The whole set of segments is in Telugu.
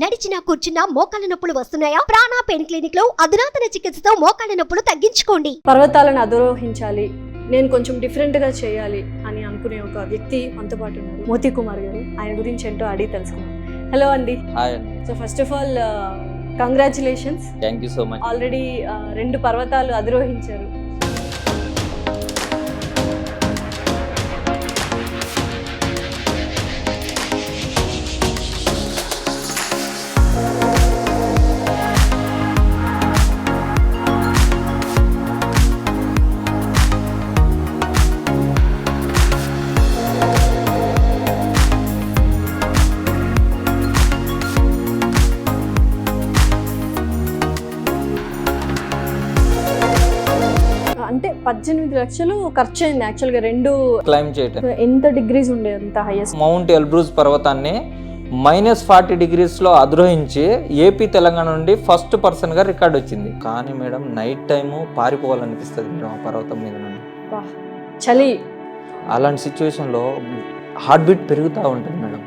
నడిచినా కూర్చున్నా మోకాళ్ళ నొప్పులు వస్తున్నాయా? ప్రాణా పెయిన్ క్లినిక్లో అధునాతన చికిత్సతో మోకాళ్ళ నొప్పులు తగ్గించుకోండి. పర్వతాలను అధిరోహించాలి నేను కొంచెం డిఫరెంట్గా చేయాలి అని అనుకునే ఒక వ్యక్తి మనతో పాటు ఉన్నారు. మోతీ కుమార్ గారు. ఆయన గురించి ఏంటో అడిగి తెలుసుకుందాం. హలో అండి. హాయ్ అండి. So first of all congratulations thank you so much already రెండు పర్వతాలు అధిరోహించారు అంటే పద్దెనిమిది లక్షలు ఖర్చు అయింది యాక్చువల్గా రెండు క్లైమ్ చేయటం. ఎంత డిగ్రీస్ ఉండే అంత హైయెస్ట్ మౌంట్ ఎల్బ్రూజ్ పర్వతాన్ని మైనస్ ఫార్టీ డిగ్రీస్లో అధిరోహించి ఏపీ తెలంగాణ నుండి ఫస్ట్ పర్సన్గా రికార్డ్ వచ్చింది. కానీ మేడం నైట్ టైము పారిపోవాలనిపిస్తుంది మేడం ఆ పర్వతం మీద నుండి చలి. అలాంటి సిచ్యువేషన్లో హార్ట్ బీట్ పెరుగుతూ ఉంటుంది మేడం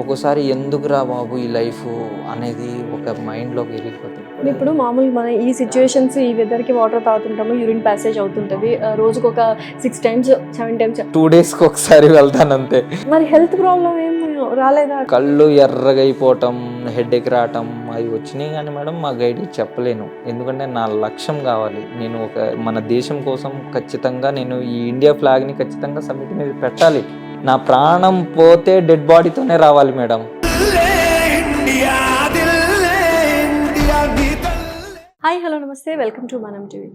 ఒక్కోసారి ఎందుకురా బాబు ఈ లైఫ్ అనేది ఒక మైండ్లోకి వెళ్ళిపోతుంది. ఇప్పుడు మామూలు మన ఈ సిచ్యువేషన్స్ ఈ వెదర్కి వాటర్ తాగుతుంటాము యూరిన్ ప్యాసేజ్ అవుతుంటుంది. రోజుకు ఒక six times seven times two డేస్కి ఒకసారి వెళ్తాను అంతే. మరి హెల్త్ ప్రాబ్లం ఏం రాలేదా? కళ్ళు ఎర్రగా అయిపోవటం హెడేక్ రావటం అవి వచ్చినాయి కానీ మేడం మా గైడ్కి చెప్పలేను. ఎందుకంటే నా లక్ష్యం కావాలి. నేను ఒక మన దేశం కోసం ఖచ్చితంగా నేను ఈ ఇండియా ఫ్లాగ్ని ఖచ్చితంగా సబ్మిట్ మీద పెట్టాలి. నా ప్రాణం పోతే డెడ్ బాడీతోనే రావాలి మేడం. హాయ్ హలో నమస్తే welcome to Manam TV.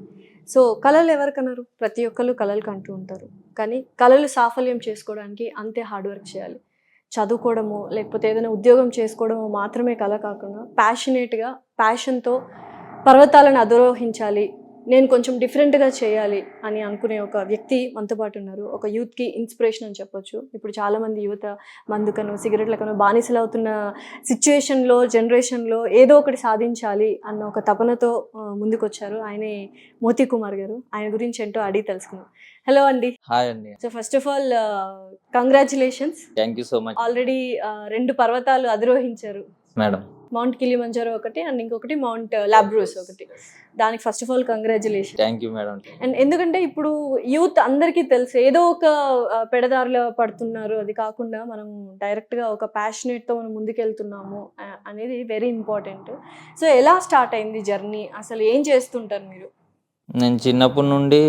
So కళలు ఎవరికన్నారు? ప్రతి ఒక్కరు కళలు కంటూ ఉంటారు. కానీ కళలు సాఫల్యం చేసుకోవడానికి అంతే హార్డ్ వర్క్ చేయాలి. చదువుకోవడము లేకపోతే ఏదైనా ఉద్యోగం చేసుకోవడము మాత్రమే కళ కాకుండా ప్యాషనేట్గా ప్యాషన్తో పర్వతాలను అధిరోహించాలి నేను కొంచెం డిఫరెంట్గా చేయాలి అని అనుకునే ఒక వ్యక్తి మనతో పాటు ఉన్నారు. ఒక యూత్కి ఇన్స్పిరేషన్ అని చెప్పొచ్చు. ఇప్పుడు చాలామంది యువత మందుకను సిగరెట్లకను బానిసలు అవుతున్న సిచ్యువేషన్లో జనరేషన్లో ఏదో ఒకటి సాధించాలి అన్న ఒక తపనతో ముందుకొచ్చారు ఆయనే మోతీ కుమార్ గారు. ఆయన గురించి ఏంటో అడిగి తెలుసుకుందాం. హలో అండి. హాయ్ అండి. So first of all congratulations thank you so much already రెండు పర్వతాలు అధిరోహించారు. మేడం. మౌంట్ కిలిమంజారో ఒకటి అండ్ ఇంకొకటి మౌంట్ లాబ్రూస్ ఒకటి. దానికి first of all congratulation thank you madam. And ఎందుకంటే ఇప్పుడు యూత్ అందరికీ తెలుసు ఏదో ఒక పెడదారిలో పడుతున్నారు. అది కాకుండా మనం డైరెక్ట్గా ఒక ప్యాషనేట్తో మనం ముందుకెళ్తున్నాము అనేది వెరీ ఇంపార్టెంట్ సో ఎలా స్టార్ట్ అయింది జర్నీ అసలు ఏం చేస్తుంటారు మీరు? నేను చిన్నప్పటి నుండి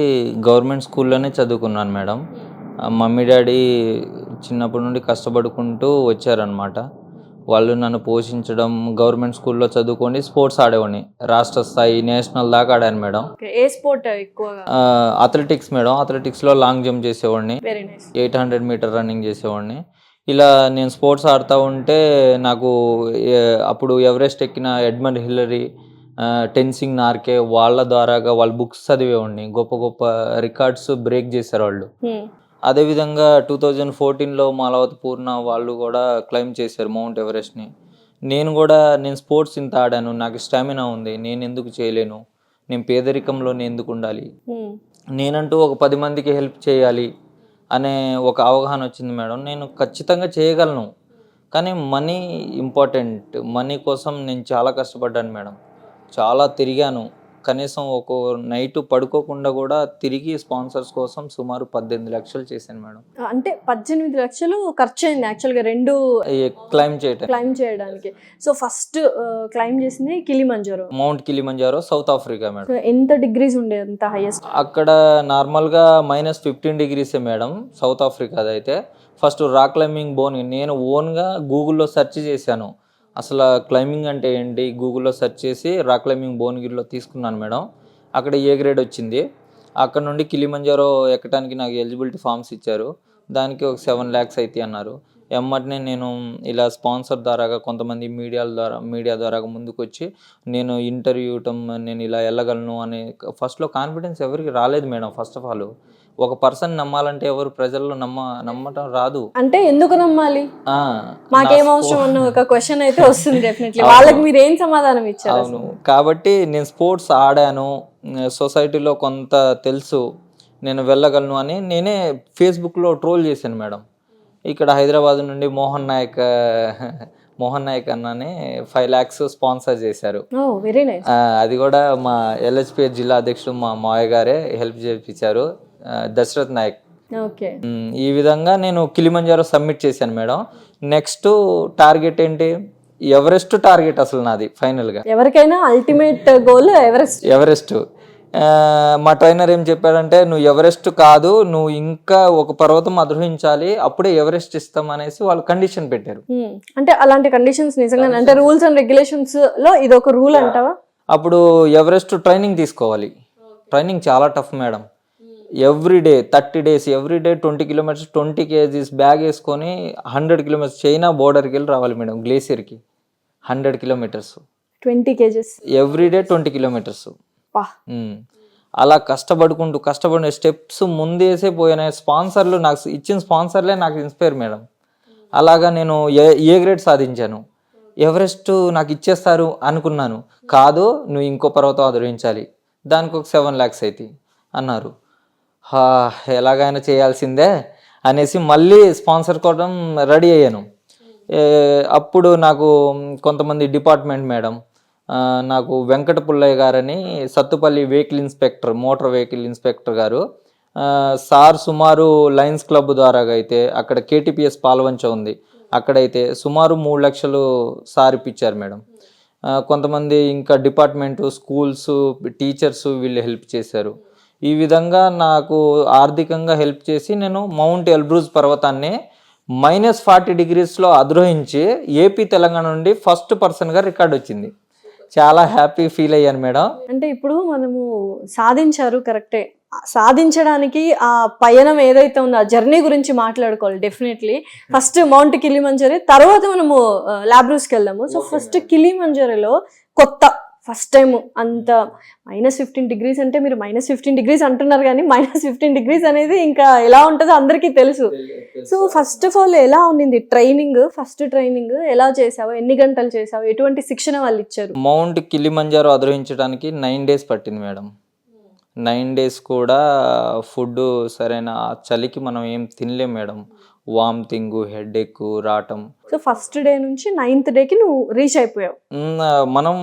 గవర్నమెంట్ స్కూల్లోనే చదువుకున్నాను మేడం. ఆ, మమ్మీ డాడీ చిన్నప్పటి నుండి కష్టపడుకుంటూ వచ్చారనమాట వాళ్ళు నన్ను పోషించడం గవర్నమెంట్ స్కూల్లో చదువుకొని స్పోర్ట్స్ ఆడేవాడిని. రాష్ట్ర స్థాయి నేషనల్ దాకా ఆడాను మేడం. ఏ స్పోర్ట్ ఎక్కువగా? Athletics madam. అథ్లెటిక్స్లో లాంగ్ జంప్ చేసేవాడిని. Very nice eight hundred metre running చేసేవాడిని. ఇలా నేను స్పోర్ట్స్ ఆడుతూ ఉంటే నాకు ఏ- అప్పుడు ఎవరెస్ట్ ఎక్కిన ఎడ్మండ్ హిల్లరీ ఆ, టెన్సింగ్ నార్కే వాళ్ళ ద్వారాగా వాళ్ళ బుక్స్ చదివేవాడిని. గొప్ప గొప్ప రికార్డ్స్ బ్రేక్ చేశారు వాళ్ళు అదేవిధంగా టూ థౌజండ్ ఫోర్టీన్లో మాలవతి పూర్ణ వాళ్ళు కూడా క్లైమ్ చేశారు మౌంట్ ఎవరెస్ట్ని. నేను కూడా నేను స్పోర్ట్స్ ఇంత ఆడాను నాకు స్టామినా ఉంది నేను ఎందుకు చేయలేను నేను పేదరికంలోనే ఎందుకు ఉండాలి? నేనంటూ ఒక పది మందికి హెల్ప్ చేయాలి అనే ఒక అవగాహన వచ్చింది మేడం. నేను ఖచ్చితంగా చేయగలను కానీ మనీ ఇంపార్టెంట్ మనీ కోసం నేను చాలా కష్టపడ్డాను మేడం. చాలా తిరిగాను. కనీసం ఒక నైట్ పడుకోకుండా కూడా తిరిగి స్పాన్సర్స్ కోసం సుమారు పద్దెనిమిది లక్షలు చేశాను మేడం. అంటే పద్దెనిమిది లక్షలు ఖర్చు అయింది యాక్చువల్గా రెండు క్లైమ్ చేయటం. క్లైమ్ చేయడానికి. సో ఫస్ట్ క్లైమ్ చేసింది Kilimanjaro. Mount Kilimanjaro south Africa madam. ఎంత డిగ్రీస్ ఉండే అంత హైయెస్ట్ అక్కడ నార్మల్గా మైనస్ ఫిఫ్టీన్ డిగ్రీసే మేడం సౌత్ ఆఫ్రికాది అయితే ఫస్ట్ రాక్ క్లైంబింగ్ బోన్ నేను ఓన్గా గూగుల్లో సెర్చ్ చేశాను. అసలు క్లైంబింగ్ అంటే ఏంటి? గూగుల్లో సెర్చ్ చేసి రాక్ క్లైంబింగ్ భువనగిరిలో తీసుకున్నాను మేడం. అక్కడ ఏ గ్రేడ్ వచ్చింది? అక్కడ నుండి కిలిమంజారో ఎక్కడానికి నాకు ఎలిజిబిలిటీ ఫామ్స్ ఇచ్చారు. దానికి ఒక సెవెన్ ల్యాక్స్ అయితే అన్నారు. ఎమ్మటినే నేను ఇలా స్పాన్సర్ ద్వారాగా కొంతమంది మీడియాల ద్వారా మీడియా ద్వారా ముందుకు వచ్చి నేను ఇంటర్వ్యూ ఇవ్వటం నేను ఇలా వెళ్ళగలను అని ఫస్ట్లో కాన్ఫిడెన్స్ ఎవరికి రాలేదు మేడం ఫస్ట్ ఆఫ్ ఆల్ ఒక పర్సన్ నమ్మాలంటే ఎవరు ప్రజల్లో నమ్మ నమ్మటం రాదు. అంటే ఎందుకు నమ్మాలి? మాకేం అవసరం అన్న ఒక క్వశ్చన్ అయితే వస్తుంది డెఫినెట్లీ. వాళ్ళకి మీరు ఏం సమాధానం ఇచ్చారు అవును. కాబట్టి నేను స్పోర్ట్స్ ఆడాను సొసైటీలో కొంత తెలుసు నేను వెళ్ళగలను అని నేనే ఫేస్బుక్లో ట్రోల్ చేశాను మేడం. ఇక్కడ హైదరాబాద్ నుండి మోహన్ నాయక్ మోహన్ నాయక్ అన్నని ఫైవ్ ల్యాక్స్ స్పాన్సర్ చేశారు. అది కూడా మా ఎల్హెచ్పిఎస్ జిల్లా అధ్యక్షుడు మా మావయ్య గారే హెల్ప్ చేయించారు దశరథ్ నాయక్. ఓకే. ఈ విధంగా నేను కిలిమంజారో సబ్మిట్ చేశాను మేడం. నెక్స్ట్ టార్గెట్ ఏంటి? ఎవరెస్ట్ టార్గెట్ అసలు నాది ఫైనల్గా. ఎవరికైనా అల్టిమేట్ గోల్ ఎవరెస్ట్? ఎవరెస్ట్. మా ట్రైనర్ ఏం చెప్పాడంటే నువ్వు ఎవరెస్ట్ కాదు నువ్వు ఇంకా ఒక పర్వతం అధిరోహించాలి అప్పుడే ఎవరెస్ట్ ఇస్తాం అనేసి వాళ్ళు కండిషన్ పెట్టారు. అంటే అలాంటి కండిషన్స్ నిజంగా అంటే రూల్స్ అండ్ రెగ్యులేషన్స్లో ఇది ఒక రూల్ అంటావా? అప్పుడు ఎవరెస్ట్ ట్రైనింగ్ తీసుకోవాలి. ట్రైనింగ్ చాలా tough madam. Every day thirty days every day twenty kilometres twenty KGs bag వేసుకొని హండ్రెడ్ కిలోమీటర్స్ చైనా బోర్డర్కి వెళ్ళి రావాలి madam గ్లేసియర్కి hundred kilometres twenty KGs every day twenty kilometres. అలా కష్టపడుకుంటూ కష్టపడిన స్టెప్స్ ముందేసే పోయిన స్పాన్సర్లు నాకు ఇచ్చిన స్పాన్సర్లే నాకు ఇన్స్పైర్ మేడం. అలాగా నేను ఏ ఏ గ్రేడ్ సాధించాను? ఎవరెస్ట్ నాకు ఇచ్చేస్తారు అనుకున్నాను. కాదు నువ్వు ఇంకో పర్వతం ఆదరించాలి. దానికి ఒక సెవెన్ ల్యాక్స్ అవుతాయి అన్నారు. ఎలాగైనా చేయాల్సిందే అనేసి మళ్ళీ స్పాన్సర్ కోసం రెడీ అయ్యాను. అప్పుడు నాకు కొంతమంది డిపార్ట్మెంట్ మేడం నాకు వెంకట పుల్లయ్య గారని Sathupalli vehicle inspector motor vehicle inspector గారు సార్ సుమారు లయన్స్ క్లబ్ ద్వారా అయితే అక్కడ కేటీపీఎస్ పాల్వంచ ఉంది. అక్కడైతే సుమారు మూడు లక్షలు సార్ ఇప్పించారు మేడం. కొంతమంది ఇంకా డిపార్ట్మెంటు స్కూల్స్ టీచర్స్ వీళ్ళు హెల్ప్ చేశారు. ఈ విధంగా నాకు ఆర్థికంగా హెల్ప్ చేసి నేను మౌంట్ ఎల్బ్రూజ్ పర్వతాన్ని మైనస్ ఫార్టీ డిగ్రీస్లో అధిరోహించి ఏపీ తెలంగాణ నుండి ఫస్ట్ పర్సన్గా రికార్డ్ వచ్చింది. చాలా హ్యాపీ ఫీల్ అయ్యాను మేడం. అంటే ఇప్పుడు మనము సాధించారు కరెక్టే. సాధించడానికి ఆ పయనం ఏదైతే ఉందో ఆ జర్నీ గురించి మాట్లాడుకోవాలి డెఫినెట్లీ. ఫస్ట్ మౌంట్ కిలిమంజరి తర్వాత మనము ల్యాబ్రూస్కి వెళ్దాము. సో ఫస్ట్ కిలిమంజరిలో కొత్త ఫస్ట్ టైం అంత మైనస్ ఫిఫ్టీన్ డిగ్రీస్ అంటే మీరు మైనస్ ఫిఫ్టీన్ డిగ్రీస్ అంటున్నారు కానీ మైనస్ ఫిఫ్టీన్ డిగ్రీస్ అనేది ఇంకా ఎలా ఉంటుందో అందరికీ తెలుసు. సో ఫస్ట్ ఆఫ్ ఆల్ ఎలా ఉండింది ట్రైనింగ్? ఫస్ట్ ట్రైనింగ్ ఎలా చేసావు ఎన్ని గంటలు చేసావు ఎటువంటి శిక్షణ వాళ్ళు ఇచ్చారు? మౌంట్ కిలిమంజారో అధిరోహించడానికి నైన్ డేస్ పట్టింది మేడం. నైన్ డేస్ కూడా ఫుడ్ సరైన చలికి మనం ఏం తినలేం మేడం. వామిటింగ్ హెడ్ ఎక్ రావటం సో ఫస్ట్ డే నుంచి నైన్త్ డేకి నువ్వు రీచ్ అయిపోయావు. మనం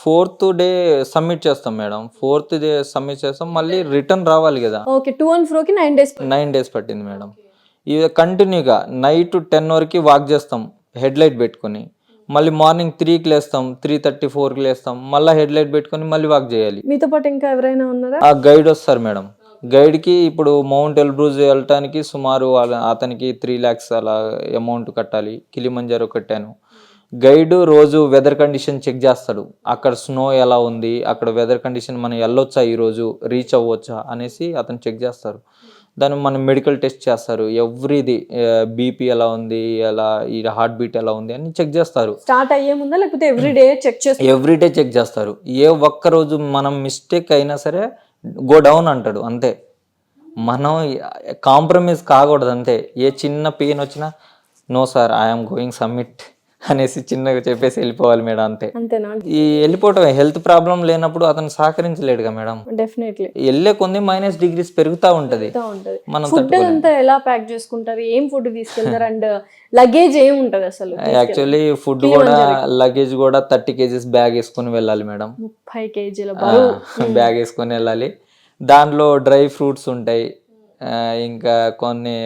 ఫోర్త్ డే సబ్మిట్ చేస్తాం మేడం. ఫోర్త్ డే సబ్మిట్ చేస్తాం మళ్ళీ రిటర్న్ రావాలి కదా. ఓకే టూ అండ్ ఫ్రోకి నైన్ డేస్ నైన్ డేస్ పట్టింది మేడం. ఇది కంటిన్యూగా నైట్ టెన్ వరకు వాక్ చేస్తాం హెడ్ లైట్ పెట్టుకొని. మళ్ళీ మార్నింగ్ త్రీకి లేస్తాం త్రీ థర్టీ ఫోర్కి లేస్తాం మళ్ళీ హెడ్ లైట్ పెట్టుకొని మళ్ళీ వాక్ చేయాలి. మీతో పాటు ఇంకా ఎవరైనా ఉన్నారా? ఆ గైడ్ వస్తారు మేడం. గైడ్కి ఇప్పుడు మౌంట్ ఎల్బ్రూజ్ వెళ్ళటానికి సుమారు అతనికి త్రీ ల్యాక్స్ అలా అమౌంట్ కట్టాలి. కిలిమంజారో కట్టాను. గైడ్ రోజు వెదర్ కండిషన్ చెక్ చేస్తాడు. అక్కడ స్నో ఎలా ఉంది? అక్కడ వెదర్ కండిషన్ మనం వెళ్ళొచ్చా ఈరోజు? రీచ్ అవ్వచ్చా? అనేసి అతను చెక్ చేస్తారు దాన్ని మనం మెడికల్ టెస్ట్ చేస్తారు. ఎవ్రీది బీపీ ఎలా ఉంది? ఎలా ఈ హార్ట్ బీట్ ఎలా ఉంది? అని చెక్ చేస్తారు. స్టార్ట్ అయ్యే ముందా లేకపోతే ఎవ్రీ డే చెక్ చేస్తా ఎవ్రీడే చెక్ చేస్తారు. ఏ ఒక్క రోజు మనం మిస్టేక్ అయినా సరే గో డౌన్ అంటాడు అంతే. మనం కాంప్రమైజ్ కాకూడదు అంతే. ఏ చిన్న పెయిన్ వచ్చినా no sir I'm going submit అనేసి చిన్నగా చెప్పేసి వెళ్ళిపోవాలి మేడం అంతే. అంతేనా? ఈ వెళ్ళిపోవటం హెల్త్ ప్రాబ్లం లేనప్పుడు అతను సహకరించలేడుగా మేడం. డెఫినెట్లీ. వెళ్ళే కొన్ని మైనస్ డిగ్రీస్ పెరుగుతూ ఉంటది. మనం ఫుడ్ అంతా ఎలా ప్యాక్ చేసుకుంటారు? ఏం ఫుడ్ తీసుకెళ్తారు? అండ్ లగేజ్ ఏం ఉంటది అసలు? యాక్చువల్లీ ఫుడ్ కూడా లగేజ్ కూడా థర్టీ కేజీస్ బ్యాగ్ వేసుకొని వెళ్ళాలి మేడం. ముప్పై కేజీల బరువు. బ్యాగ్ వేసుకొని వెళ్ళాలి. దాంట్లో డ్రై ఫ్రూట్స్ ఉంటాయి. ఇంకా కొన్ని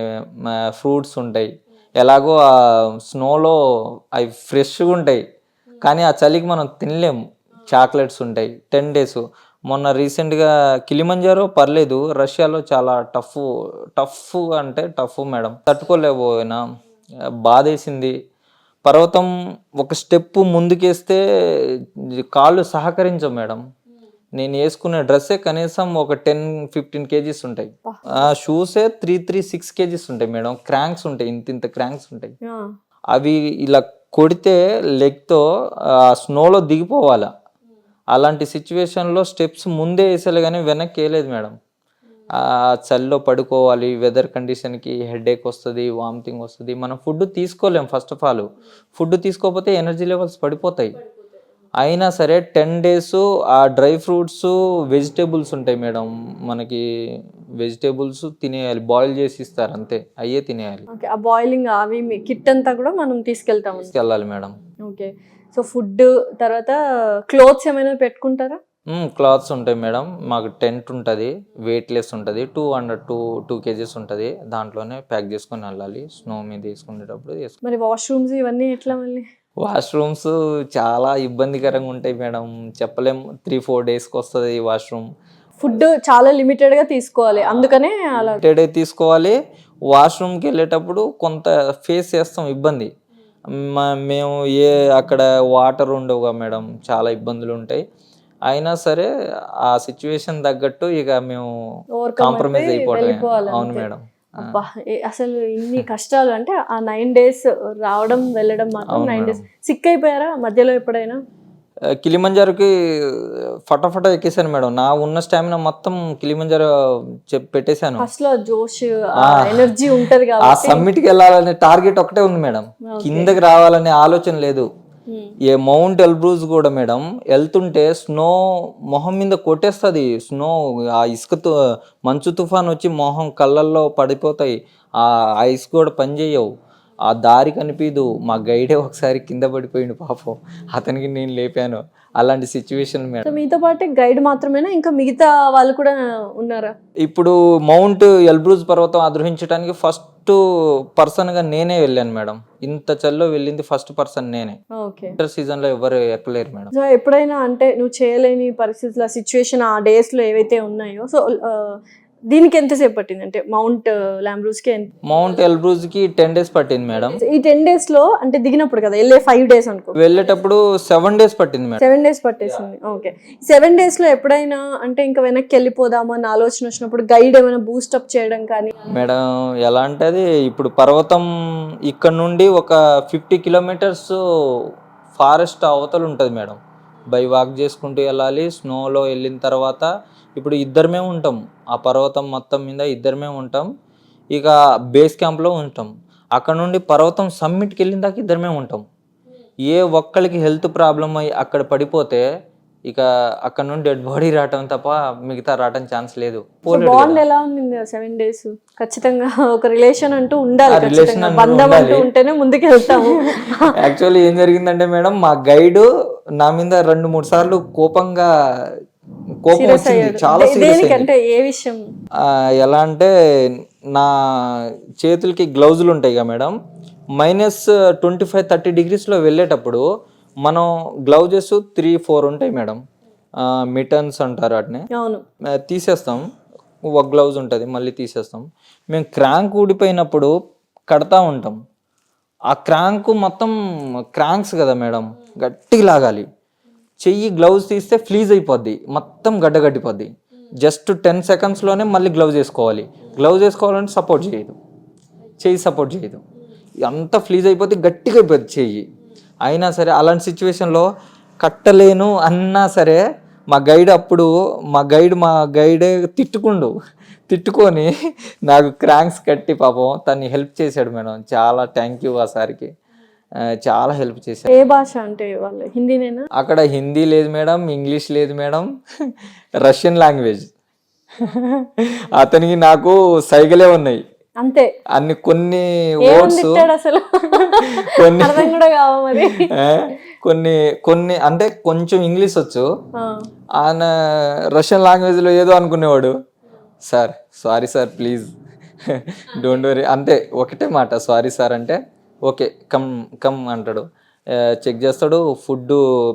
ఫ్రూట్స్ ఉంటాయి. ఎలాగో ఆ స్నోలో అవి ఫ్రెష్గా ఉంటాయి. కానీ ఆ చలికి మనం తినలేము చాక్లెట్స్ ఉంటాయి. Ten days. మొన్న రీసెంట్గా కిలిమంజారో పర్లేదు. రష్యాలో చాలా టఫ్ టఫ్ అంటే టఫ్ మేడం. తట్టుకోలేకపోయినా బాధేసింది. పర్వతం ఒక స్టెప్ ముందుకేస్తే కాళ్ళు సహకరించవు మేడం. నేను వేసుకునే డ్రెస్సే కనీసం ఒక టెన్ ఫిఫ్టీన్ కేజీస్ ఉంటాయి. ఆ షూసే త్రీ త్రీ సిక్స్ కేజీస్ ఉంటాయి మేడం. క్రాంక్స్ ఉంటాయి. ఇంత ఇంత క్రాంక్స్ ఉంటాయి. అవి ఇలా కొడితే లెగ్తో ఆ స్నోలో దిగిపోవాలా. అలాంటి సిచ్యువేషన్లో స్టెప్స్ ముందే వేసేలే కానీ వెనక్కి వేయలేదు మేడం. ఆ చలిలో పడుకోవాలి వెదర్ కండిషన్కి హెడేక్ వస్తుంది వామిటింగ్ వస్తుంది. మనం ఫుడ్ తీసుకోలేం ఫస్ట్ ఆఫ్ ఆల్ ఫుడ్ తీసుకోకపోతే ఎనర్జీ లెవెల్స్ పడిపోతాయి. అయినా సరే టెన్ డేస్ ఆ డ్రై ఫ్రూట్స్ వెజిటేబుల్స్ ఉంటాయి మేడం. మనకి వెజిటేబుల్స్ తినేయాలి బాయిల్ చేసి ఇస్తారు అంతే. అయ్యే తినేయాలి. ఓకే ఆ బాయిలింగ్ అవి కిట్ అంతా కూడా మనం తీసుకెళ్తాం తీసుకెళ్ళాలి మేడం. ఓకే సో ఫుడ్ తర్వాత క్లోత్స్ ఏమైనా పెట్టుకుంటారా? క్లాత్స్ ఉంటాయి మేడం. మాకు టెంట్ ఉంటుంది వెయిట్లెస్ ఉంటుంది two hundred two two KGs ఉంటుంది. దాంట్లోనే ప్యాక్ చేసుకొని వెళ్ళాలి. స్నో మీద వేసుకునేటప్పుడు వేసుకు మరి వాష్రూమ్స్ ఇవన్నీ ఎట్లా మళ్ళీ? వాష్రూమ్స్ చాలా ఇబ్బందికరంగా ఉంటాయి మేడం. చెప్పలేం త్రీ ఫోర్ డేస్కి వస్తుంది ఈ వాష్రూమ్. ఫుడ్ చాలా లిమిటెడ్గా తీసుకోవాలి అందుకనే అలా డే తీసుకోవాలి. వాష్రూమ్కి వెళ్ళేటప్పుడు కొంత ఫేస్ చేస్తాం ఇబ్బంది. మేము ఏ అక్కడ వాటర్ ఉండవుగా మేడం చాలా ఇబ్బందులు ఉంటాయి. అయినా సరే ఆ సిచ్యువేషన్ తగ్గట్టు ఇక మేము కాంప్రమైజ్ వెళ్ళిపోవాలి అవును. మేడం. అసలు ఇన్ని కష్టాలు అంటే ఆ నైన్ డేస్ రావడం వెళ్ళడం మాత్రం నైన్. డేస్ సిక్ అయిపోయారా మధ్యలో ఎప్పుడైనా కిలిమంజారోకి ఫటాఫట ఎక్కేసాను మేడం నా ఉన్న స్టామినా మొత్తం కిలిమంజారో పెట్టేశాను ఫస్ట్లో జోష్ ఆ. ఎనర్జీ ఉంటది ఆ సమ్మిట్కి వెళ్ళాలనే టార్గెట్ ఒకటే ఉంది మేడం. కిందకి రావాలనే ఆలోచన లేదు. ఏ మౌంట్ ఎల్బ్రూజ్ కూడా మేడం వెళ్తుంటే స్నో మొహం మీద కొట్టేస్తుంది. స్నో ఆ ఇసుక తు- మంచు తుఫాన్ వచ్చి మొహం కళ్ళల్లో పడిపోతాయి. ఆ ఐస్ కూడా పనిచేయవు ఆ దారి కనిపించదు మా గైడే ఒకసారి కింద పడిపోయిండు పాపం. అతనికి నేను లేపాను. అలాంటి సిచ్యువేషన్ మేడం. మీతో పాటు గైడ్ మాత్రమేనా? ఇంకా మిగతా వాళ్ళు కూడా ఉన్నారా? ఇప్పుడు మౌంట్ ఎల్బ్రూజ్ పర్వతం అధిరోహించడానికి ఫస్ట్ పర్సన్గా నేనే వెళ్ళాను మేడం. ఇంత చల్లో వెళ్ళింది ఫస్ట్ పర్సన్ నేనే. వింటర్ సీజన్లో ఎవరు ఎక్కలేరు మేడం. సో ఎప్పుడైనా అంటే నువ్వు చేయలేని పరిస్థితుల సిచ్యువేషన్ ఆ డేస్లో ఏవైతే ఉన్నాయో సో దీనికి ఎంతసేపు పట్టింది? అంటే మౌంట్ లాంబ్రూస్కి ఎంత? మౌంట్ ఎల్బ్రూజ్కి టెన్ డేస్ పట్టింది మేడం. ఈ టెన్ డేస్లో అంటే దిగినప్పుడు కదా వెళ్ళే ఫైవ్ డేస్ అనుకో. వెళ్ళేటప్పుడు సెవెన్ డేస్ పట్టింది మేడం. సెవెన్ డేస్ పట్టేసింది. ఓకే సెవెన్ డేస్లో ఎప్పుడైనా అంటే ఇంకా వెనక్కి వెళ్ళిపోదామా అని ఆలోచన వచ్చినప్పుడు గైడ్ ఏమైనా బూస్టప్ చేయడం కానీ? మేడం ఎలా అంటే అది ఇప్పుడు పర్వతం ఇక్కడ నుండి ఒక ఫిఫ్టీ కిలోమీటర్స్ ఫారెస్ట్ అవతల ఉంటుంది మేడం. బై వాక్ చేసుకుంటూ వెళ్ళాలి స్నోలో వెళ్ళిన తర్వాత ఇప్పుడు ఇద్దరమే ఉంటాం. ఆ పర్వతం మొత్తం మీద ఇద్దరమే ఉంటాం. ఇక బేస్ క్యాంప్లో ఉంటాం. అక్కడ నుండి పర్వతం సమ్మిట్కి వెళ్ళిన దాకా ఇద్దరమే ఉంటాం. ఏ ఒక్కరికి హెల్త్ ప్రాబ్లం అయ్యి అక్కడ పడిపోతే ఇక అక్కడ నుండి డెడ్ బాడీ రావటం తప్ప మిగతా రావటం ఛాన్స్ లేదు. బాండ్. ఎలా ఉంది సెవెన్ డేస్? ఖచ్చితంగా ఒక రిలేషన్ అంటూ ఉండాలి అంటూ బంధం అంటూ. ఉంటేనే ముందుకు వెళ్తాము యాక్చువల్లీ ఏం జరిగిందంటే మేడం మా గైడ్ నా మీద రెండు మూడు సార్లు కోపంగా కోపం వచ్చింది. చాలా సీరియస్ ఏ విషయం? ఎలా అంటే నా చేతులకి గ్లౌజులు ఉంటాయి కదా madam. Minus twenty five thirty డిగ్రీస్లో వెళ్ళేటప్పుడు మనం గ్లౌజెస్ త్రీ ఫోర్ ఉంటాయి మేడం. మిటన్స్ అంటారు వాటిని. తీసేస్తాం. ఒక గ్లౌజ్ ఉంటుంది మళ్ళీ తీసేస్తాం. మేము క్రాంక్ ఊడిపోయినప్పుడు కడతా ఉంటాం. ఆ క్రాంక్ మొత్తం క్రాంక్స్ కదా మేడం. గట్టిగా లాగాలి. చెయ్యి గ్లౌజ్ తీస్తే ఫ్లీజ్ అయిపోద్ది. మొత్తం గడ్డగడ్డిపోద్ది జస్ట్ టెన్ సెకండ్స్లోనే మళ్ళీ గ్లౌజ్ వేసుకోవాలి. గ్లౌజ్ వేసుకోవాలంటే సపోర్ట్ చేయదు. చెయ్యి సపోర్ట్ చేయదు. అంత ఫ్లీజ్ అయిపోతే గట్టిగా అయిపోద్ది చెయ్యి. అయినా సరే అలాంటి సిచ్యువేషన్లో కట్టలేను అన్నా సరే మా గైడ్ అప్పుడు మా గైడ్ మా గైడే తిట్టుకుండు. తిట్టుకొని నాకు క్రాంక్స్ కట్టి పాపం తన్ని హెల్ప్ చేశాడు మేడం. చాలా థ్యాంక్ యూ ఆ సార్కి. చాలా హెల్ప్ చేశాడు ఏ భాష అంటే వాళ్ళు? హిందీనేనా? అక్కడ హిందీ లేదు మేడం ఇంగ్లీష్ లేదు మేడం రష్యన్ లాంగ్వేజ్. అతనికి నాకు సైగలే ఉన్నాయి. అంతే. అన్ని కొన్ని వర్డ్స్ అసలు? కొన్ని కొన్ని కొన్ని అంటే కొంచెం ఇంగ్లీష్ వచ్చు. ఆయన రష్యన్ లాంగ్వేజ్లో ఏదో అనుకునేవాడు. Sir sorry sir please. Don't worry అంతే ఒకటే మాట సారీ సార్ అంటే ఓకే కమ్ కమ్ అంటాడు. చెక్ చేస్తాడు ఫుడ్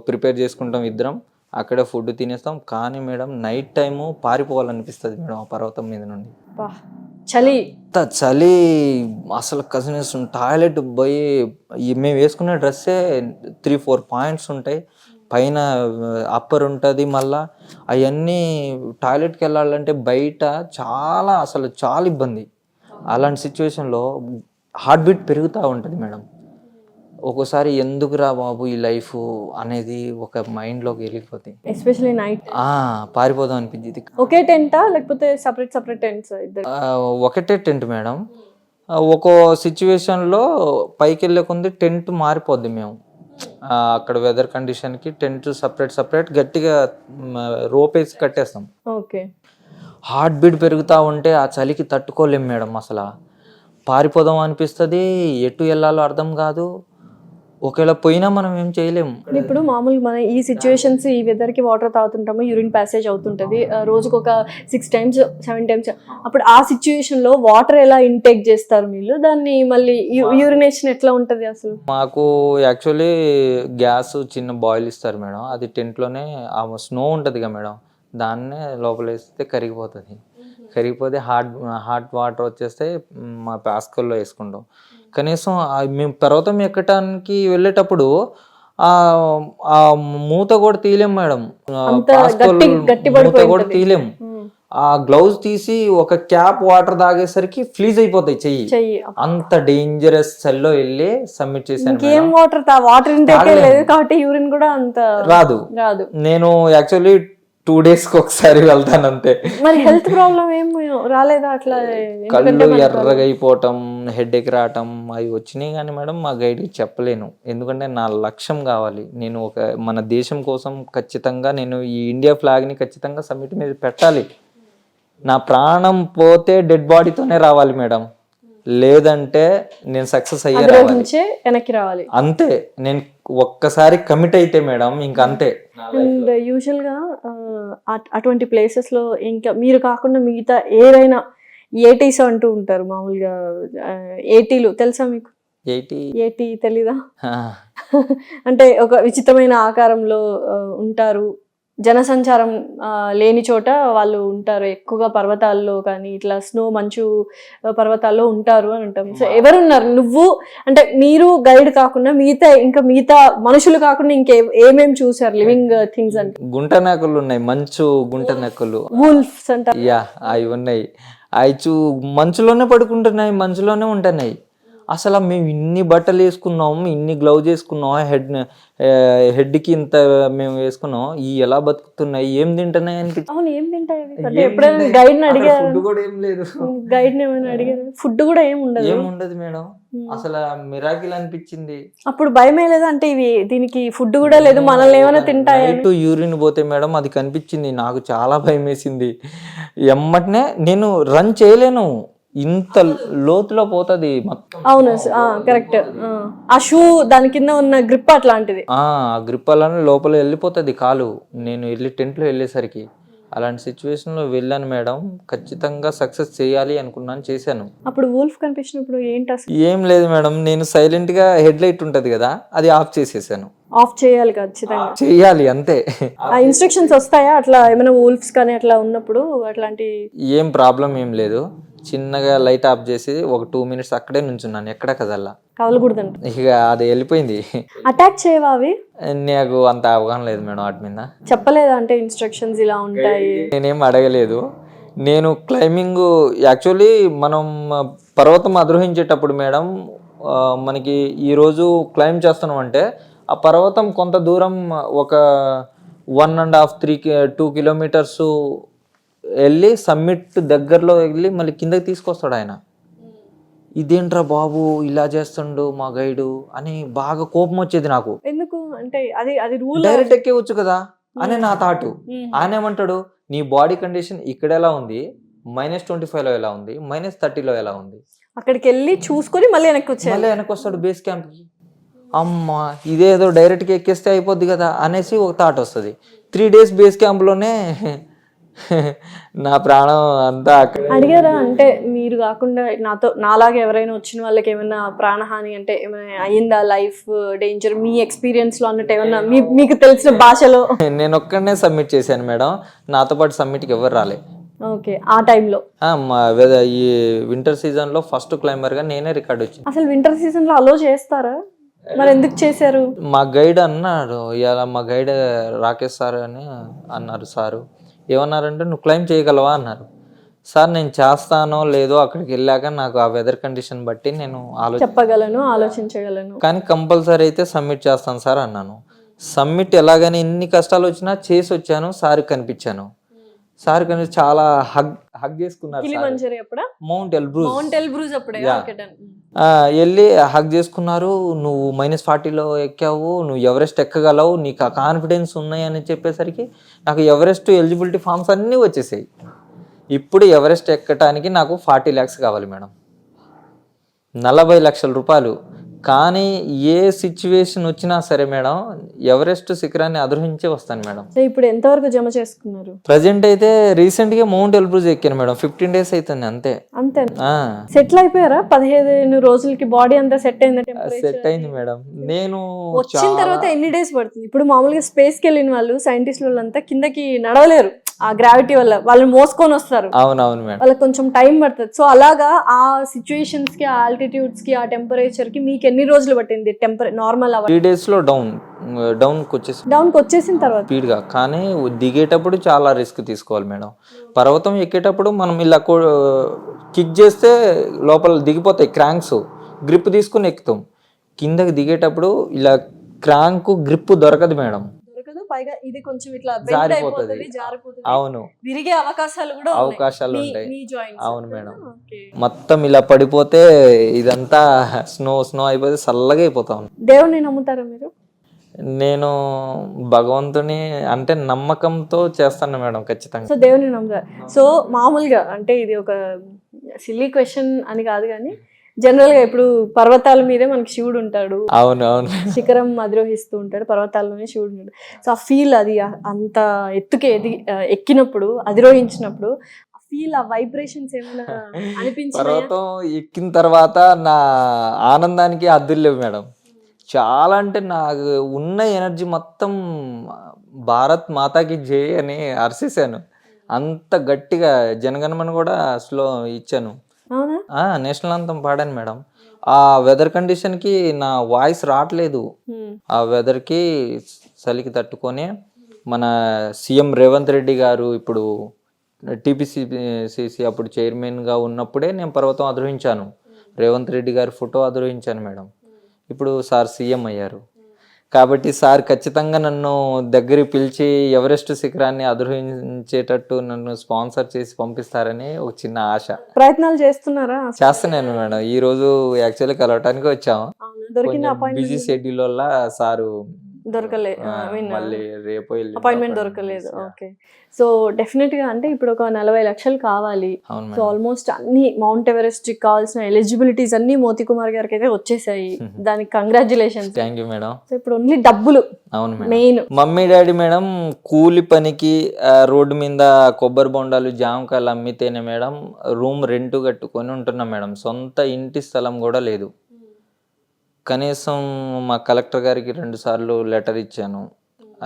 ప్రిపేర్ చేసుకుంటాం ఇద్దరం. అక్కడే ఫుడ్ తినేస్తాం. కానీ మేడం నైట్ టైము పారిపోవాలనిపిస్తుంది మేడం ఆ పర్వతం మీద నుండి. చలి. చలి. అసలు కజినెస్ టాయిలెట్ పోయి మేము వేసుకునే డ్రెస్సే త్రీ ఫోర్ పాయింట్స్ ఉంటాయి. పైన అప్పర్ ఉంటుంది మళ్ళా. అవన్నీ టాయిలెట్కి వెళ్ళాలంటే బయట చాలా అసలు చాలా ఇబ్బంది. అలాంటి సిచ్యువేషన్లో హార్ట్ బీట్ పెరుగుతూ ఉంటుంది మేడం. ఒక్కోసారి ఎందుకురా బాబు ఈ లైఫ్ అనేది ఒక మైండ్లోకి వెళ్ళిపోతుంది ఎస్పెషల్లీ నైట్. ఆ, పారిపోదాం అనిపించింది. ఒకే టెంటా? లేకపోతే సపరేట్ సపరేట్ టెంట్స్ ఒకటే టెంట్ మేడం. ఒక్కో సిచ్యువేషన్లో పైకి వెళ్ళే కొంది టెంట్ మారిపోద్ది మేము. అక్కడ వెదర్ కండిషన్కి టెంట్ సపరేట్ సపరేట్ గట్టిగా రోప్ వేసి కట్టేస్తాం. ఓకే. హార్ట్ బీట్ పెరుగుతూ ఉంటే ఆ చలికి తట్టుకోలేం మేడం అసలు. పారిపోదాం అనిపిస్తుంది ఎటు వెళ్ళాలో అర్థం కాదు. ఒకవేళ పోయినా మనం ఏం చేయలేం. ఇప్పుడు మామూలుగా మన ఈ సిచ్యువేషన్స్ ఈ వెదర్కి వాటర్ తాగుతుంటాము యూరిన్ ప్యాసేజ్ అవుతుంటుంది. రోజుకు ఒక సిక్స్ టైమ్స్ సెవెన్ టైమ్స్ అప్పుడు ఆ సిచ్యువేషన్లో వాటర్ ఎలా ఇంటేక్ చేస్తారు మీరు? దాన్ని మళ్ళీ యూరినేషన్ ఎట్లా ఉంటుంది అసలు? మాకు యాక్చువల్లీ గ్యాస్ చిన్న బాయిల్ ఇస్తారు మేడం. అది టెంట్లోనే ఆ స్నో ఉంటుంది కదా మేడం. దాన్నే లోపల వేస్తే కరిగిపోతుంది. కరిగిపోతే హాట్ హాట్ వాటర్ వచ్చేస్తే మ్, పాస్కల్లో వేసుకుంటాం. కనీసం మేము పర్వతం ఎక్కటానికి వెళ్ళేటప్పుడు ఆ ఆ మూత కూడా తీయలేం మేడం. మూత కూడా. తీయలేం. ఆ గ్లౌజ్ తీసి ఒక క్యాప్ వాటర్ తాగేసరికి ఫ్లీజ్ అయిపోతాయి చెయ్యి. అంత డేంజరస్ సెల్లో వెళ్ళి సబ్మిట్ చేశాను ఇంకేం మేడం. వాటర్ వాటర్ ఇంటేక్ తాగలేము. లేదు కాబట్టి యూరిన్ కూడా అంత రాదు. రాదు. నేను యాక్చువల్లీ టూ డేస్కి ఒకసారి వెళ్తాను అంతే మరి హెల్త్ ప్రాబ్లం ఏం రాలేదా అట్లా? కళ్ళు ఎర్రగా అయిపోవటం హెడ్ ఎక్ రావటం అవి వచ్చినాయి కానీ మేడం మా గైడ్కి చెప్పలేను. ఎందుకంటే నా లక్ష్యం కావాలి. నేను ఒక మన దేశం కోసం ఖచ్చితంగా నేను ఈ ఇండియా ఫ్లాగ్ని ఖచ్చితంగా సబ్మిట్ మీద పెట్టాలి. నా ప్రాణం పోతే డెడ్ బాడీతోనే రావాలి మేడం. లేదంటే నేను సక్సెస్ అయ్యే వెనక్కి రావాలి. అంతే. నేను ఒక్కసారి కమిట్ అయితే మేడం ఇంక అంతే. అండ్ యూజువల్గా ఆ, అట్- అటువంటి ప్లేసెస్లో ఇంకా మీరు కాకుండా మిగతా ఏదైనా ఏటీస్ అంటూ ఉంటారు మామూలుగా ఏటీలు తెలుసా మీకు? ఏటీ తెలీదా? అంటే ఒక విచిత్రమైన ఆకారంలో ఉంటారు. జనసంచారం లేని చోట వాళ్ళు ఉంటారు. ఎక్కువగా పర్వతాల్లో కానీ ఇట్లా స్నో మంచు పర్వతాల్లో ఉంటారు అని అంటాం సో ఎవరున్నారు? నువ్వు? అంటే మీరు గైడ్ కాకుండా మిగతా ఇంకా మిగతా మనుషులు కాకుండా ఇంకే ఏమేమి చూసారు? లివింగ్ థింగ్స్ అంటే? గుంట నెక్కలు ఉన్నాయి. మంచు గుంట నెక్కలు. వూల్ఫ్స్ అంటారు. యా అవి ఉన్నాయి. అవి చూ మంచులోనే పడుకుంటున్నాయి మంచులోనే ఉంటున్నాయి. అసలు మేము ఇన్ని బట్టలు వేసుకున్నాం ఇన్ని గ్లౌజ్ వేసుకున్నాం హెడ్ హెడ్కి ఇంత మేము వేసుకున్నాం ఈ ఎలా బతుకుతున్నాయి ఏం తింటున్నాయి అనిపించింది అవును ఏం తింటాయి ఎప్పుడైనా గైడ్ని అడిగారు? ఫుడ్ కూడా ఏం లేదు. గైడ్ అడిగారు? ఫుడ్ కూడా ఏం ఉండదు. ఏం ఉండదు మేడం. అసలు మిరాకిల్ అనిపించింది. అప్పుడు భయమే లేదా అంటే ఇవి దీనికి ఫుడ్ కూడా లేదు మనల్ని ఏమైనా తింటాయని నైట్ యూరిన్ పోతే మేడం అది కనిపించింది నాకు చాలా భయం వేసింది ఎమ్మటనే నేను రన్ చేయలేను. ఇంత లోతులో పోతుంది అవును కరెక్ట్ ఆ షూ దాని కింద ఉన్న గ్రిప్ అట్లాంటిది. ఆ గ్రిప్ అలానే లోపల వెళ్ళిపోతుంది కాలు. నేను వెళ్ళి టెంట్లో వెళ్ళేసరికి. అలాంటి సిచ్యువేషన్లో వెళ్ళాను మేడం. ఖచ్చితంగా సక్సెస్ చేయాలి అనుకున్నాను చేశాను. అప్పుడు వూల్ఫ్ కనిపించినప్పుడు ఏంటి అసలు? ఏం లేదు మేడం. నేను సైలెంట్గా హెడ్ లైట్ ఉంటుంది కదా అది ఆఫ్ చేసేసాను. ఆఫ్ చేయాలి ఖచ్చితంగా. చెయ్యాలి అంతే. ఆ ఇన్స్ట్రక్షన్స్ వస్తాయా? అట్లా ఏమైనా వూల్ఫ్స్ కానీ అట్లా ఉన్నప్పుడు అట్లాంటి ఏం ప్రాబ్లం ఏం లేదు. చిన్నగా లైట్ ఆఫ్ చేసి ఒక టూ మినిట్స్ అక్కడే నుంచున్నాను ఎక్కడ కదల్లా. ఇక అది వెళ్ళిపోయింది. అటాక్ చేయవా అవి? నాకు అంత అవగాహన లేదు మేడం వాటి మీద. చెప్పలేదా అంటే ఇన్స్ట్రక్షన్స్ ఇలా ఉంటాయి? నేనేం అడగలేదు. నేను క్లైంబింగ్ యాక్చువల్లీ మనం పర్వతం అధిరోహించేటప్పుడు మేడం మనకి ఈరోజు క్లైంబ్ చేస్తున్నాం అంటే ఆ పర్వతం కొంత దూరం ఒక one and half three two kilometres వెళ్ళి సమ్మిట్ దగ్గరలో వెళ్ళి మళ్ళీ కిందకి తీసుకొస్తాడు ఆయన. ఇదేంట్రా బాబు ఇలా చేస్తుండు మా గైడు అని బాగా కోపం వచ్చేది నాకు. ఎందుకు? అంటే అది అది రూల్ డైరెక్ట్ ఎక్కేవచ్చు కదా అని నా థాటు ఆయన ఏమంటాడు? నీ బాడీ కండిషన్ ఇక్కడ ఎలా ఉంది? మైనస్ ట్వంటీ ఫైవ్లో ఎలా ఉంది? మైనస్ థర్టీలో ఎలా ఉంది? అక్కడికి వెళ్ళి చూసుకొని మళ్ళీ వెనక్కి వచ్చేయాలి. మళ్ళీ వెనక్కి వస్తాడు బేస్ క్యాంప్కి. అమ్మా ఇదేదో డైరెక్ట్గా ఎక్కేస్తే అయిపోద్ది కదా అనేసి ఒక థాట్ వస్తుంది. త్రీ డేస్ బేస్ క్యాంప్లోనే నా ప్రాణం అంతా అక్కడ. అడిగారా? అంటే మీరు కాకుండా నాతో నాలాగా ఎవరైనా వచ్చిన వాళ్ళకి ఏమైనా ప్రాణహాని అంటే ఏమైనా అయ్యిందా? లైఫ్ డేంజర్ మీ ఎక్స్పీరియన్స్లో అన్నట్టు ఏమన్నా మీకు తెలిసిన భాషలో? నేను ఒక్కడనే సబ్మిట్ చేశాను మేడం. నాతో పాటు సబ్మిట్కి ఎవరు రాలే. ఓకే ఆ టైంలో ఈ వింటర్ సీజన్లో ఫస్ట్ క్లైంబర్గా నేనే రికార్డ్ వచ్చింది అసలు వింటర్ సీజన్లో అలో చేస్తారా? మరి ఎందుకు చేశారు? మా గైడ్ అన్నాడు. ఇలా మా గైడ్ రాకేష్ సార్ అని అన్నారు సారు. ఏమన్నారంటే నువ్వు క్లైమ్ చేయగలవా? అన్నారు. సార్ నేను చేస్తానో లేదో అక్కడికి వెళ్ళాక నాకు ఆ వెదర్ కండిషన్ బట్టి నేను చెప్పగలను ఆలోచించగలను. కానీ కంపల్సరీ అయితే సబ్మిట్ చేస్తాను సార్ అన్నాను. సబ్మిట్ ఎలాగని ఎన్ని కష్టాలు వచ్చినా చేసి వచ్చాను సార్ కనిపించాను. సార్ కానీ చాలా హగ్ హగ్ చేసుకున్నారు మౌంట్ ఎల్బ్రూస్ మౌంట్ ఎల్బ్రూజ్ అప్పుడే. వెళ్ళి హగ్ చేసుకున్నారు. నువ్వు మైనస్ ఫార్టీలో ఎక్కావు. నువ్వు ఎవరెస్ట్ ఎక్కగలవు. నీకు ఆ కాన్ఫిడెన్స్ ఉన్నాయి అని చెప్పేసరికి నాకు ఎవరెస్ట్ ఎలిజిబిలిటీ ఫామ్స్ అన్నీ వచ్చేసాయి. ఇప్పుడు ఎవరెస్ట్ ఎక్కటానికి నాకు ఫార్టీ ల్యాక్స్ కావాలి మేడం నలభై లక్షల రూపాయలు. కానీ ఏ సిచ్యువేషన్ వచ్చినా సరే మేడం ఎవరెస్ట్ శిఖరాన్ని అధిరోహించే వస్తాను మేడం. ఇప్పుడు ఎంతవరకు జమ చేసుకున్నారు? ప్రజెంట్ అయితే రీసెంట్గా మౌంట్ ఎల్బ్రూజ్ ఎక్కాను మేడం. ఫిఫ్టీన్ డేస్ అవుతుంది అంతే. అంతే. సెటిల్ అయిపోయారా? పదిహేను రోజులకి బాడీ అంతా సెట్ అయిందా సెట్ అయింది మేడం. నేను వచ్చిన తర్వాత ఎన్ని డేస్ పడుతుంది? ఇప్పుడు మామూలుగా స్పేస్కి వెళ్ళిన వాళ్ళు సైంటిస్ట్ వాళ్ళంతా కిందకి నడవలేరు. ఆ గ్రావిటీ వల్ల వాళ్ళని మోసుకొని వస్తారు. అవునవును మేడం. వాళ్ళకి కొంచెం టైం పడుతుంది. సో అలాగా ఆ సిచ్యుయేషన్స్కి ఆ ఆల్టిట్యూడ్స్కి ఆ టెంపరేచర్కి మీకు ఎన్ని రోజులు పట్టింది టెంపరే నార్మల్ త్రీ డేస్లో డౌన్ డౌన్ వచ్చేసి డౌన్ వచ్చేసిన తర్వాత? స్పీడ్గా. కానీ దిగేటప్పుడు చాలా రిస్క్ తీసుకోవాలి మేడం. పర్వతం ఎక్కేటప్పుడు మనం ఇలా కిక్ చేస్తే లోపల దిగిపోతాయి క్రాంక్స్ గ్రిప్ తీసుకుని ఎక్కుతాం. కిందకి దిగేటప్పుడు ఇలా క్రాంక్ గ్రిప్ దొరకదు మేడం. పైగా ఇది కొంచెం ఇట్లా జారిపోతది. అయిపోతది జారిపోతుంది అవును విరిగే అవకాశాలు కూడా. అవకాశాలు ఉంటాయి. అవును మేడం. మొత్తం ఇలా పడిపోతే ఇదంతా స్నో స్నో అయిపోతే చల్లగా అయిపోతాం దేవుణ్ణి నమ్ముతారా మీరు నేను భగవంతుని అంటే నమ్మకంతో చేస్తాను మేడం ఖచ్చితంగా సో దేవుని నమ్ముతారు సో మామూలుగా అంటే ఇది ఒక సిల్లీ క్వశ్చన్ అని కాదు కానీ జనరల్గా ఇప్పుడు పర్వతాల మీదే మనకి శివుడు ఉంటాడు. అవును అవును. శిఖరం అధిరోహిస్తూ ఉంటాడు. పర్వతాల్లోనే శివుడు ఉంటాడు. సో ఆ ఫీల్ అది అంత ఎత్తుకి ఎది ఎక్కినప్పుడు అధిరోహించినప్పుడు ఫీల్ ఆ వైబ్రేషన్స్ ఏమైనా అనిపించినాయా? పర్వతం ఎక్కిన తర్వాత నా ఆనందానికి అద్దులు లేవు మేడం. చాలా అంటే నాకు ఉన్న ఎనర్జీ మొత్తం భారత్ మాతాకి జై అని అరిసేసాను. అంత గట్టిగా జనగణమన కూడా స్లో ఇచ్చాను. నేషనల్ అంతం పాడాను మేడం. ఆ వెదర్ కండిషన్కి నా వాయిస్ రావట్లేదు. ఆ వెదర్కి చలికి తట్టుకొని మన సీఎం రేవంత్ రెడ్డి గారు ఇప్పుడు టీపీసీసీ అప్పుడు చైర్మన్గా ఉన్నప్పుడే నేను పర్వతం అధిరోహించాను. రేవంత్ రెడ్డి గారి ఫోటో అధిరోహించాను మేడం. ఇప్పుడు సార్ సీఎం అయ్యారు. కాబట్టి సార్ ఖచ్చితంగా నన్ను దగ్గర పిలిచి ఎవరెస్ట్ శిఖరాన్ని అధిరోహించేటట్టు నన్ను స్పాన్సర్ చేసి పంపిస్తారని ఒక చిన్న ఆశ. ప్రయత్నాలు చేస్తున్నారా? చేస్తున్నాను మేడం. ఈ రోజు యాక్చువల్లీ కలవటానికి వచ్చాము. బిజీ షెడ్యూల్ వల్ల సారు దొరకలే. మళ్ళీ రేపు అపాయింట్మెంట్ దొరకలేదు. ఓకే. సో డెఫినెట్గా అంటే ఇప్పుడు ఒక నలభై లక్షలు కావాలి. సో ఆల్మోస్ట్ అన్ని మౌంట్ ఎవరెస్ట్ కావాల్సిన ఎలిజిబిలిటీస్ అన్ని మోతి కుమార్ గారికి అయితే వచ్చేసాయి. దానికి congratulations thank you madam. So ఇప్పుడు ఓన్లీ డబ్బులు. అవును మెయిన్ మమ్మీ డాడీ మేడం కూలి పనికి రోడ్డు మీద కొబ్బరి బొండాలు జామకాయలు అమ్మితేనే మేడం రూమ్ రెంట్ కట్టుకొని ఉంటున్నాం మేడం. సొంత ఇంటి స్థలం కూడా లేదు. కనీసం మా కలెక్టర్ గారికి రెండు సార్లు లెటర్ ఇచ్చాను.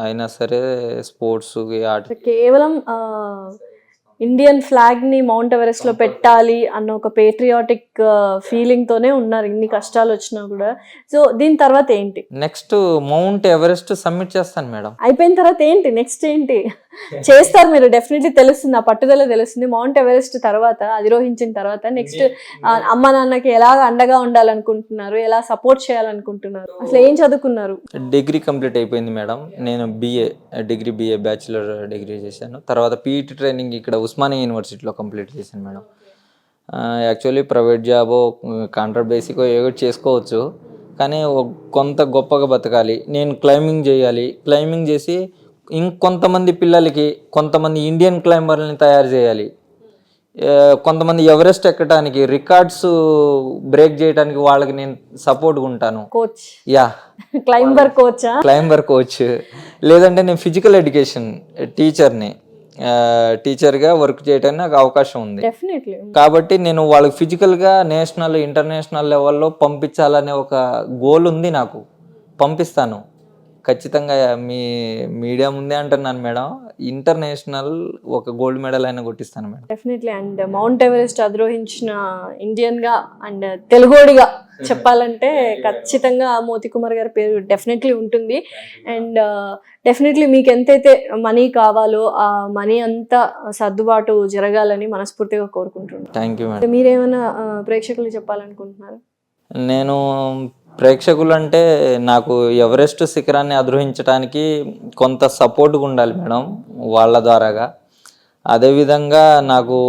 అయినా సరే స్పోర్ట్స్ కేవలం ఇండియన్ ఫ్లాగ్ని మౌంట్ ఎవరెస్ట్లో పెట్టాలి అన్న ఒక పేట్రియాటిక్ ఫీలింగ్ తోనే ఉన్నారు. ఇన్ని కష్టాలు వచ్చినా కూడా. సో దీని తర్వాత ఏంటి? నెక్స్ట్ మౌంట్ ఎవరెస్ట్ సబ్మిట్ చేస్తాను మేడం. అయిపోయిన తర్వాత ఏంటి? నెక్స్ట్ ఏంటి? చేస్తారు మీరు. డెఫినెట్లీ తెలుస్తుంది. ఆ పట్టుదల తెలుస్తుంది. మౌంట్ ఎవరెస్ట్ తర్వాత అధిరోహించిన తర్వాత నెక్స్ట్ అమ్మ నాన్నకి ఎలా అండగా ఉండాలనుకుంటున్నారు? ఎలా సపోర్ట్ చేయాలనుకుంటున్నారు? అసలు ఏం చదువుకున్నారు? డిగ్రీ కంప్లీట్ అయిపోయింది మేడం. నేను BA degree BA bachelor degree చేశాను. తర్వాత పీఈటీ ట్రైనింగ్ ఇక్కడ ఉస్మానియా యూనివర్సిటీలో కంప్లీట్ చేశాను madam. Actually private job contract basic ఏదో చేసుకోవచ్చు కానీ కొంత గొప్పగా బతకాలి. నేను క్లైంబింగ్ చేయాలి. క్లైంబింగ్ చేసి ఇంకొంతమంది పిల్లలకి కొంతమంది ఇండియన్ క్లైంబర్ని తయారు చేయాలి. కొంతమంది ఎవరెస్ట్ ఎక్కడానికి రికార్డ్స్ బ్రేక్ చేయడానికి వాళ్ళకి నేను సపోర్ట్గా ఉంటాను. Coach. Yeah. Climber కోచా? Climber coach. లేదంటే నేను ఫిజికల్ ఎడ్యుకేషన్ టీచర్ని. టీచర్గా వర్క్ చేయడానికి నాకు అవకాశం ఉంది. డెఫినెట్లీ కాబట్టి నేను వాళ్ళకి ఫిజికల్గా నేషనల్ ఇంటర్నేషనల్ లెవెల్లో పంపించాలనే ఒక గోల్ ఉంది నాకు. పంపిస్తాను. ఖచ్చితంగా మీ మీడియా ముందే అంటున్నాను మేడం. ఇంటర్నేషనల్ ఒక గోల్డ్ మెడల్ అయినా కొట్టిస్తాను madam. Definitely and mount Everest అధిరోహించిన ఇండియన్గా అండ్ తెలుగోడిగా చెప్పాలంటే ఖచ్చితంగా మోతి కుమార్ గారి పేరు డెఫినెట్లీ ఉంటుంది. అండ్ డెఫినెట్లీ మీకు ఎంతైతే మనీ కావాలో ఆ మనీ అంతా సర్దుబాటు జరగాలని మనస్ఫూర్తిగా కోరుకుంటున్నాను. థ్యాంక్ యూ మీరేమైనా ప్రేక్షకులు చెప్పాలనుకుంటున్నారు? నేను ప్రేక్షకులు అంటే నాకు ఎవరెస్ట్ శిఖరాన్ని అధిరోహించడానికి కొంత సపోర్ట్గా ఉండాలి మేడం వాళ్ళ ద్వారాగా. అదేవిధంగా నాకు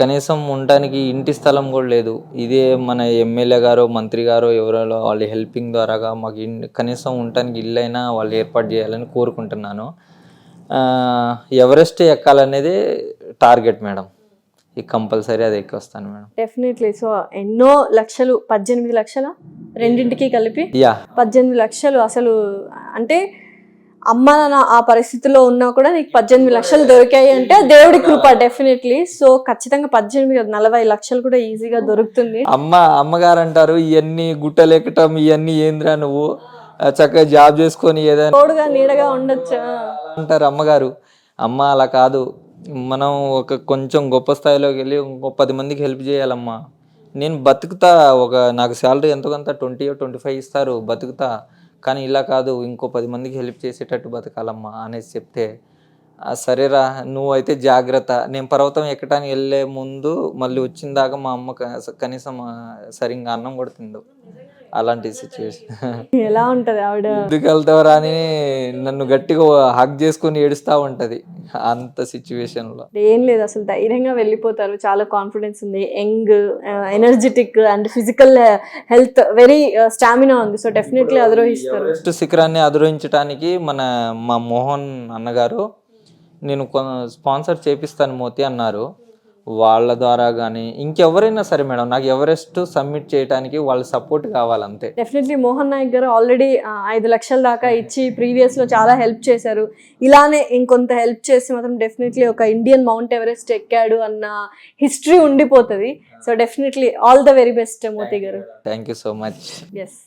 కనీసం ఉండటానికి ఇంటి స్థలం కూడా లేదు. ఇదే మన ఎమ్మెల్యే గారు మంత్రి గారు ఎవరో వాళ్ళ హెల్పింగ్ ద్వారాగా మాకు కనీసం ఉండటానికి ఇల్లు అయినా వాళ్ళు ఏర్పాటు చేయాలని కోరుకుంటున్నాను. ఎవరెస్ట్ ఎక్కాలనేది టార్గెట్ మేడం. ఈ కంపల్సరీ అది ఎక్కి వస్తాను మేడం. డెఫినెట్లీ సో ఎన్నో లక్షలు పద్దెనిమిది లక్షల రెండింటికి కలిపి? యా పద్దెనిమిది లక్షలు అసలు అంటే అమ్మ నాన్న ఆ పరిస్థితిలో ఉన్నా కూడా నీకు పద్దెనిమిది లక్షలు దొరికాయి అంటే దేవుడి కృప డెఫినెట్లీ సో ఖచ్చితంగా పద్దెనిమిది నలభై లక్షలు కూడా ఈజీగా దొరుకుతుంది. అమ్మ అమ్మగారు అంటారు ఇవన్నీ గుట్టలు ఎక్కటం ఇవన్నీ ఏందిరా నువ్వు? చక్కగా జాబ్ చేసుకొని ఏదైనా తోడుగా నీడగా ఉండొచ్చు? అంటారు అమ్మగారు. అమ్మ అలా కాదు. మనం ఒక కొంచెం గొప్ప స్థాయిలోకి వెళ్ళి ఇంకో పది మందికి హెల్ప్ చేయాలమ్మా. నేను బతుకుతా ఒక నాకు శాలరీ ఎంతో కొంత ట్వంటీ ట్వంటీ ఫైవ్ ఇస్తారు బతుకుతా. కానీ ఇలా కాదు ఇంకో పది మందికి హెల్ప్ చేసేటట్టు బతకాలమ్మా అనేసి చెప్తే సరేరా సరేరా నువ్వైతే జాగ్రత్త. నేను పర్వతం ఎక్కడానికి వెళ్ళే ముందు మళ్ళీ వచ్చిన దాకా మా అమ్మ కనీసం సరిగ్గా అన్నం కూడా తిండు అలాంటి సిచ్యువేషన్ ఎలా ఉంటది ఆవిడ? ఎందుకు వెళ్తావరా అని నన్ను గట్టిగా హక్ చేసుకొని ఏడుస్తూ ఉంటది అంత సిచ్యువేషన్లో. ఏం లేదు అసలు ధైర్యంగా వెళ్ళిపోతారు. చాలా కాన్ఫిడెన్స్ ఉంది. Young energetic and physical health very stamina ఉంది. సో డెఫినెట్లీ అధిరోహిస్తారు. ఎవరెస్ట్ శిఖరాన్ని అధిరోహించడానికి మన మా మోహన్ అన్నగారు నేను స్పాన్సర్ చేపిస్తాను మోతి అన్నారు. వాళ్ళ ద్వారా కానీ ఇంకెవరైనా సరే మేడం నాకు ఎవరెస్ట్ సబ్మిట్ చేయడానికి వాళ్ళ సపోర్ట్ కావాలి అంతే డెఫినెట్లీ మోహన్ నాయక్ గారు ఆల్రెడీ ఐదు లక్షల దాకా ఇచ్చి previous లో చాలా హెల్ప్ చేశారు. ఇలానే ఇంకొంత హెల్ప్ చేసి మాత్రం డెఫినెట్లీ ఒక ఇండియన్ మౌంట్ ఎవరెస్ట్ ఎక్కాడు అన్న హిస్టరీ ఉండిపోతుంది. So definitely all the very best Moti గారు. Thank you so much yes